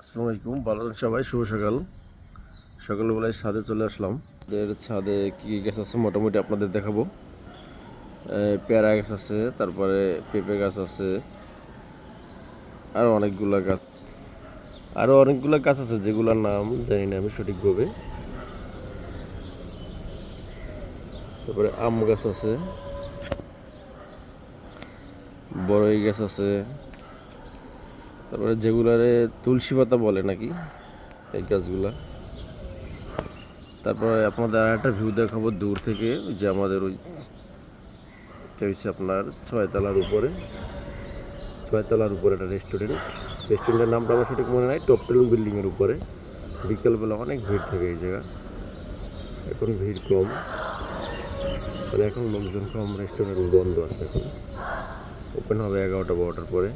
আসসালামু আলাইকুম, ভালো আছেন সবাই? শুভ সকাল। সকালবেলায় ছাদে চলে আসলাম। এর ছাদে কী কী গাছ আছে মোটামুটি আপনাদের দেখাবো। পেয়ারা গাছ আছে, তারপরে পেঁপে গাছ আছে আরও অনেকগুলো গাছ। আরও অনেকগুলো গাছ আছে, যেগুলোর নাম জানি না আমি সঠিকভাবে। তারপরে আম গাছ আছে বড়ই গাছ আছে। তারপরে যেগুলারে তুলসী পাতা বলে নাকি, এই গাছগুলা। তারপরে আপনাদের আর একটা ভিউ দেখাবো দূর থেকে যে আমাদের ওই হচ্ছে আপনার ছয়তলার উপরে। ছয়তলার উপরে একটা রেস্টুরেন্ট রেস্টুরেন্টের নামটা আমার সঠিক মনে নাই টপ টেন বিল্ডিংয়ের উপরে। বিকেলবেলা অনেক ভিড় থাকে এই জায়গা। এখন ভিড় কম। মানে এখন লোকজন কম রেস্টুরেন্ট বন্ধ আছে এখন। ওপেন হবে এগারোটা, বারোটার পরে।